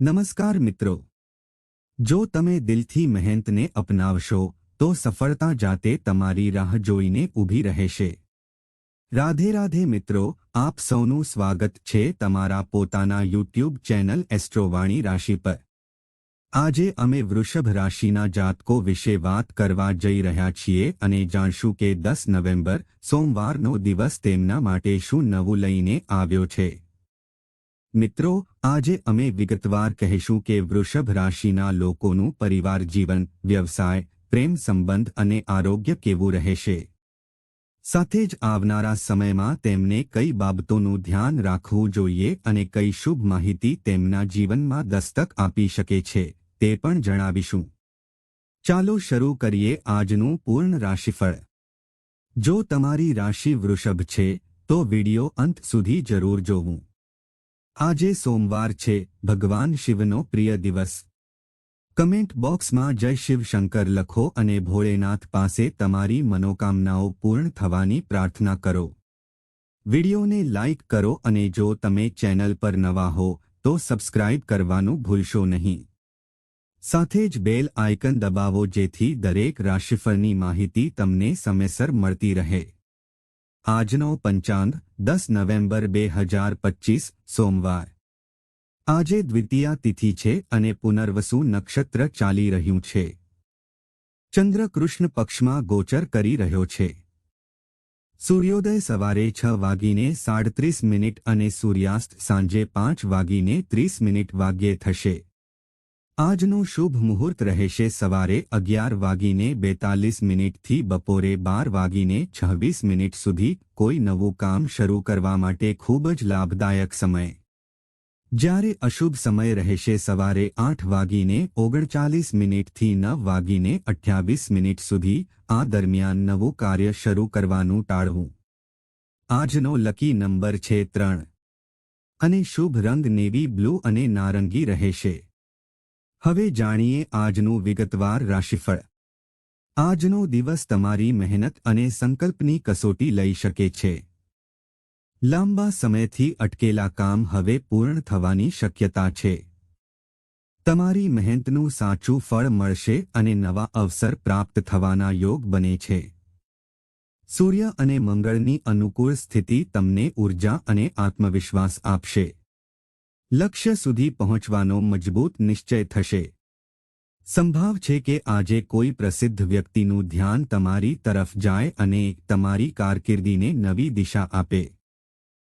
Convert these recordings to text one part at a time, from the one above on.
નમસ્કાર મિત્રો. જો તમે દિલથી મહેનતને અપનાવશો, તો સફળતા જાતે તમારી રાહ જોઈને ઊભી રહેશે. રાધે રાધે મિત્રો, આપ સૌનું સ્વાગત છે તમારા પોતાના યુટ્યુબ ચેનલ એસ્ટ્રોવાણી રાશિ પર. આજે અમે વૃષભ રાશિના જાતકો વિશે વાત કરવા જઈ રહ્યા છીએ અને જાણશું કે દસ નવેમ્બર, સોમવારનો દિવસ તેમના માટે શું નવું લઈને આવ્યો છે. મિત્રો, આજે અમે વિગતવાર કહીશું કે વૃષભ રાશિના લોકોનું પરિવાર જીવન, વ્યવસાય, પ્રેમ સંબંધ અને આરોગ્ય કેવું રહેશે? સાથે જ આવનારા સમયમાં તેમને કઈ બાબતોનું ધ્યાન રાખવું જોઈએ અને કઈ શુભ માહિતી તેમના જીવનમાં દસ્તક આપી શકે છે, તે પણ જણાવીશું. ચાલો શરૂ કરીએ આજનું પૂર્ણ રાશિફળ. જો તમારી રાશિ વૃષભ છે, તો વિડિયો અંત સુધી જરૂર જોવું. આજે સોમવાર છે, ભગવાન શિવનો પ્રિય દિવસ. કમેન્ટ બોક્સમાં જય શિવ શંકર લખો અને ભોળેનાથ પાસે તમારી મનોકામનાઓ પૂર્ણ થવાની પ્રાર્થના કરો. વિડિયોને લાઇક કરો અને જો તમે ચેનલ પર નવા હો, તો સબસ્ક્રાઇબ કરવાનું ભૂલશો નહીં. સાથે જ બેલ આઇકન દબાવો જેથી દરેક રાશિફળની માહિતી તમને સમયસર મળતી રહે. આજનો પંચાંગ, દસ નવેમ્બર બે હજાર પચીસ, સોમવાર. આજે દ્વિતીયા તિથિ છે અને પુનર્વસુ નક્ષત્ર ચાલી રહ્યું છે. ચંદ્ર કૃષ્ણ પક્ષમાં ગોચર કરી રહ્યો છે. સૂર્યોદય સવારે છ વાગીને સાડત્રીસ મિનિટ અને સૂર્યાસ્ત સાંજે પાંચ વાગીને ત્રીસ મિનિટ વાગ્યે થશે. આજનું શુભ મુહૂર્ત રહેશે સવારે અગિયાર વાગીને બેતાલીસ મિનિટથી બપોરે બાર વાગીને છવ્વીસ મિનિટ સુધી કોઈ નવું કામ શરૂ કરવા માટે ખૂબ જ લાભદાયક સમય. જ્યારે અશુભ સમય રહેશે સવારે આઠ વાગીને ઓગણચાલીસ મિનિટથી નવ વાગીને અઠ્યાવીસ મિનિટ સુધી આ દરમિયાન નવું કાર્ય શરૂ કરવાનું ટાળવું. આજનો લકી નંબર છે ત્રણ. અને શુભ રંગ નેવી બ્લુ અને નારંગી રહેશે. હવે જાણીએ આજનું વિગતવાર રાશિફળ. આજનો દિવસ તમારી મહેનત અને સંકલ્પની કસોટી લઈ શકે છે. લાંબા સમયથી અટકેલા કામ હવે પૂર્ણ થવાની શક્યતા છે. તમારી મહેનતનું સાચું ફળ મળશે અને નવા અવસર પ્રાપ્ત થવાના યોગ બને છે. સૂર્ય અને મંગળની અનુકૂળ સ્થિતિ તમને ઊર્જા અને આત્મવિશ્વાસ આપશે. લક્ષ્ય સુધી પહોંચવાનો મજબૂત નિશ્ચય થશે. સંભાવ છે કે આજે કોઈ પ્રસિદ્ધ વ્યક્તિનું ધ્યાન તમારી તરફ જાય અને તમારી કારકિર્દીને નવી દિશા આપે.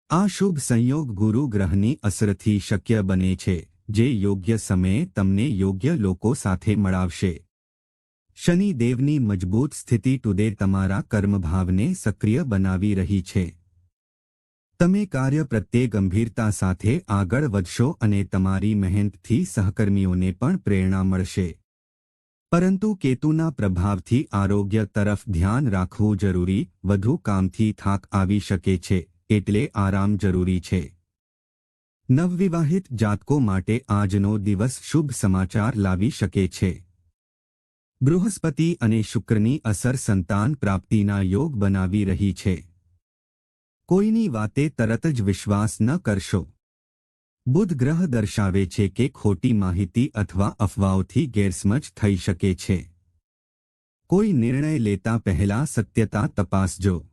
આ શુભ સંયોગ ગુરુ ગ્રહની અસરથી શક્ય બને છે, જે યોગ્ય સમયે તમને યોગ્ય લોકો સાથે મળાવશે. શનિદેવની મજબૂત સ્થિતિ ટુડે તમારા કર્મભાવને સક્રિય બનાવી રહી છે. તમે કાર્ય પ્રત્યે ગંભીરતા સાથે આગળ વધશો અને તમારી મહેનતથી સહકર્મીઓને પણ પ્રેરણા મળશે. પરંતુ કેતુના પ્રભાવથી આરોગ્ય તરફ ધ્યાન રાખવું જરૂરી, વધુ કામથી થાક આવી શકે છે, એટલે આરામ જરૂરી છે. નવવિવાહિત જાતકો માટે આજનો દિવસ શુભ સમાચાર લાવી શકે છે. બૃહસ્પતિ અને શુક્રની અસર સંતાન પ્રાપ્તિના યોગ બનાવી રહી છે. કોઈની વાતે તરત જ વિશ્વાસ ન કરશો. બુધ ગ્રહ દર્શાવે છે કે ખોટી માહિતી અથવા અફવાઓથી ગેરસમજ થઈ શકે છે. કોઈ નિર્ણય લેતા પહેલા સત્યતા તપાસજો.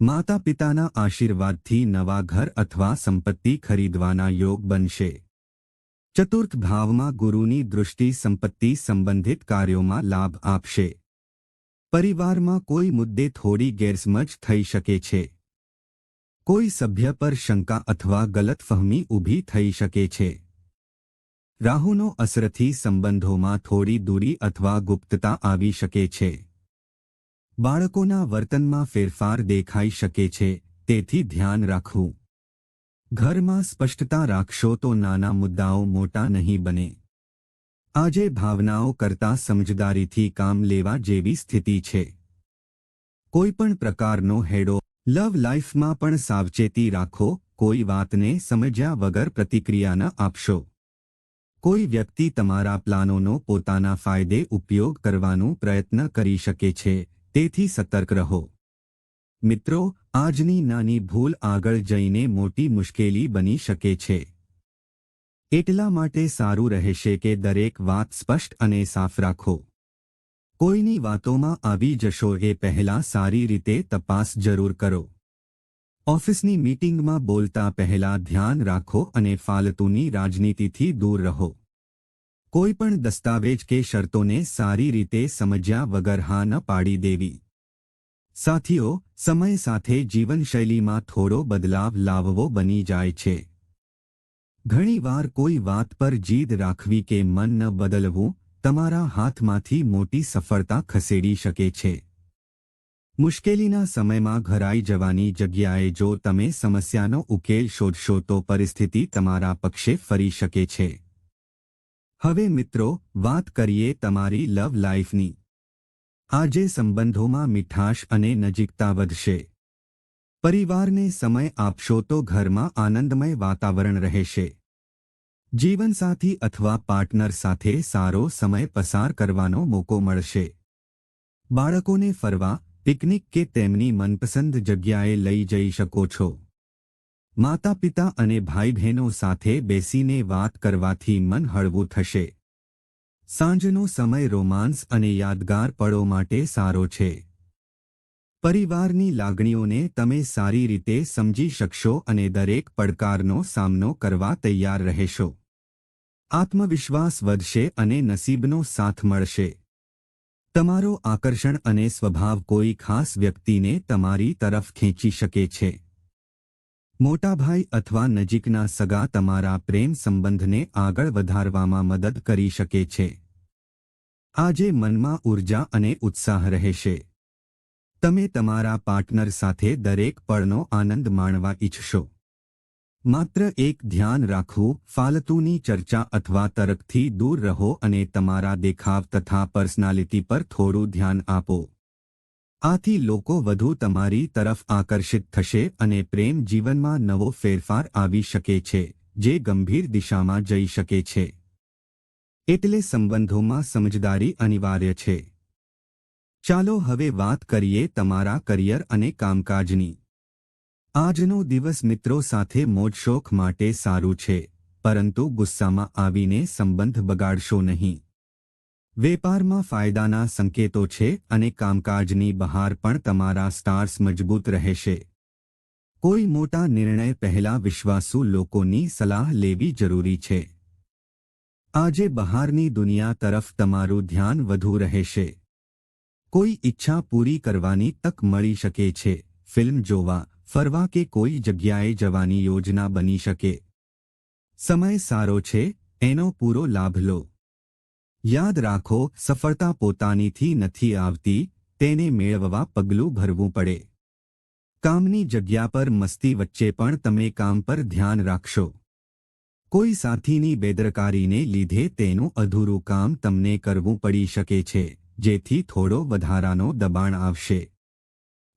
માતા પિતાના આશીર્વાદથી નવા ઘર અથવા સંપત્તિ ખરીદવાના યોગ બનશે. ચતુર્થ ભાવમાં ગુરુની દૃષ્ટિ સંપત્તિ સંબંધિત કાર્યોમાં લાભ આપશે. પરિવારમાં કોઈ મુદ્દે થોડી ગેરસમજ થઈ શકે છે. કોઈ સભ્ય પર શંકા અથવા ગલતફહમી ઊભી થઈ શકે છે. રાહુનો અસરથી સંબંધોમાં થોડી દૂરી અથવા ગુપ્તતા આવી શકે છે. બાળકોના વર્તનમાં ફેરફાર દેખાઈ શકે છે, તેથી ધ્યાન રાખવું. ઘરમાં સ્પષ્ટતા રાખશો તો નાના મુદ્દાઓ મોટા નહીં બને. આજે ભાવનાઓ કરતાં સમજદારીથી કામ લેવા જેવી સ્થિતિ છે. કોઈપણ પ્રકારનો હેડો લવ લાઈફમાં પણ સાવચેતી રાખો, કોઈ વાતને સમજ્યા વગર પ્રતિક્રિયા ન આપશો. કોઈ વ્યક્તિ તમારા પ્લાનોનો પોતાના ફાયદે ઉપયોગ કરવાનો પ્રયત્ન કરી શકે છે, તેથી સતર્ક રહો. મિત્રો, આજની નાની ભૂલ આગળ જઈને મોટી મુશ્કેલી બની શકે છે. એટલા માટે સારું રહેશે કે દરેક વાત સ્પષ્ટ અને સાફ રાખો. કોઈની વાતોમાં આવી જશો એ પહેલા સારી રીતે તપાસ જરૂર કરો. ઓફિસની મીટિંગમાં બોલતા પહેલા ધ્યાન રાખો અને ફાલતુની રાજનીતિથી દૂર રહો. કોઈ પણ દસ્તાવેજ કે શરતોને સારી રીતે સમજ્યા વગર હા ન પાડી દેવી. સાથીઓ, સમય સાથે જીવનશૈલીમાં થોડો બદલાવ લાવવો બની જાય છે. ઘણીવાર કોઈ વાત પર જીદ રાખવી કે મન ન બદલવું તમારા હાથમાંથી મોટી સફળતા ખસેડી શકે છે. મુશ્કેલીના સમયમાં ઘરાઈ જવાની જગ્યાએ જો તમે સમસ્યાનો ઉકેલ શોધશો તો પરિસ્થિતિ તમારા પક્ષે ફરી શકે છે. હવે મિત્રો, વાત કરીએ તમારી લવ લાઈફની. આજે સંબંધોમાં મીઠાશ અને નજીકતા વધશે. પરિવારને સમય આપશો તો ઘરમાં આનંદમય વાતાવરણ રહેશે. જીવનસાથી અથવા પાર્ટનર સાથે સારો સમય પસાર કરવાનો મોકો મળશે. બાળકોને ફરવા, પિકનિક કે તેમની મનપસંદ જગ્યાએ લઈ જઈ શકો છો. માતા પિતા અને ભાઈ બહેનો સાથે બેસીને વાત કરવાથી મન હળવું થશે. સાંજનો સમય રોમાન્સ અને યાદગાર પળો માટે સારો છે. પરિવારની લાગણીઓને તમે સારી રીતે સમજી શકશો અને દરેક પડકારનો સામનો કરવા તૈયાર રહેશો. આત્મવિશ્વાસ વધશે અને નસીબનો સાથ મળશે. તમારો આકર્ષણ અને સ્વભાવ કોઈ ખાસ વ્યક્તિને તમારી તરફ ખેંચી શકે છે. મોટાભાઈ અથવા નજીકના સગા તમારા પ્રેમ સંબંધને આગળ વધારવામાં મદદ કરી શકે છે. આજે મનમાં ઊર્જા અને ઉત્સાહ રહેશે. તમે તમારા પાર્ટનર સાથે દરેક પળનો આનંદ માણવા ઈચ્છશો. માત્ર એક ધ્યાન રાખવું ફાલતુની ચર્ચા અથવા તર્કથી દૂર રહો અને તમારા દેખાવ તથા પર્સનાલિટી પર થોડું ધ્યાન આપો. આથી લોકો વધુ તમારી તરફ આકર્ષિત થશે અને પ્રેમ જીવનમાં નવો ફેરફાર આવી શકે છે, જે ગંભીર દિશામાં જઈ શકે છે. એટલે સંબંધોમાં સમજદારી અનિવાર્ય છે. ચાલો હવે વાત કરીએ તમારા કરિયર અને કામકાજની. આજનો દિવસ મિત્રો સાથે મોજશોખ માટે સારું છે, પરંતુ ગુસ્સામાં આવીને સંબંધ બગાડશો નહીં. વેપારમાં ફાયદાના સંકેતો છે અને કામકાજની બહાર પણ તમારા સ્ટાર્સ મજબૂત રહેશે. કોઈ મોટા નિર્ણય પહેલા વિશ્વાસુ લોકોની સલાહ લેવી જરૂરી છે. આજે બહારની દુનિયા તરફ તમારું ધ્યાન વધુ રહેશે. કોઈ ઈચ્છા પૂરી કરવાની તક મળી શકે છે, ફિલ્મ જોવા. ફરવા કે કોઈ જગ્યાએ જવાની યોજના બની શકે? સમય સારો છે, એનો પૂરો લાભ લો. યાદ રાખો, સફળતા પોતાનીથી નથી આવતી, તેને મેળવવા પગલું ભરવું પડે. કામની જગ્યા પર મસ્તી વચ્ચે પણ તમે કામ પર ધ્યાન રાખશો. કોઈ સાથીની બેદરકારીને લીધે તેનું અધૂરું કામ તમને કરવું પડી શકે છે, જેથી થોડો વધારાનો દબાણ આવશે.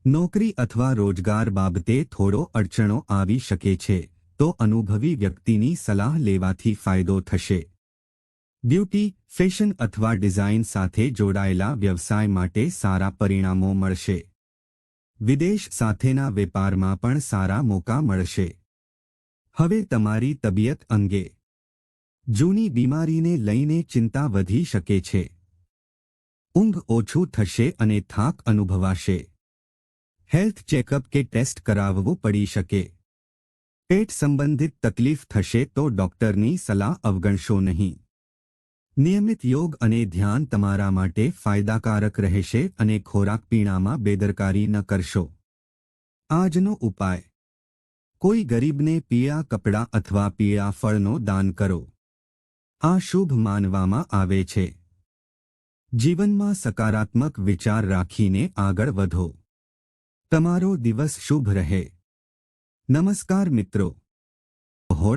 નોકરી અથવા રોજગાર બાબતે થોડો અડચણો આવી શકે છે, તો અનુભવી વ્યક્તિની સલાહ લેવાથી ફાયદો થશે. બ્યુટી, ફેશન અથવા ડિઝાઇન સાથે જોડાયેલા વ્યવસાય માટે સારા પરિણામો મળશે. વિદેશ સાથેના વેપારમાં પણ સારા મોકા મળશે. હવે તમારી તબિયત અંગે. જૂની બીમારીને લઈને ચિંતા વધી શકે છે. ઊંઘ ઓછું થશે અને થાક અનુભવાશે. હેલ્થ ચેકઅપ કે ટેસ્ટ કરાવવું પડી શકે. પેટ સંબંધિત તકલીફ થશે તો ડોક્ટરની સલાહ અવગણશો નહીં. નિયમિત યોગ અને ધ્યાન તમારા માટે ફાયદાકારક રહેશે અને ખોરાક પીણામાં બેદરકારી ન કરશો. આજનો ઉપાય. કોઈ ગરીબને પીળા કપડાં અથવા પીળા ફળનો દાન કરો. આ શુભ માનવામાં આવે છે. જીવનમાં સકારાત્મક વિચાર રાખીને આગળ વધો. તમારો દિવસ શુભ રહે. નમસ્કાર મિત્રો.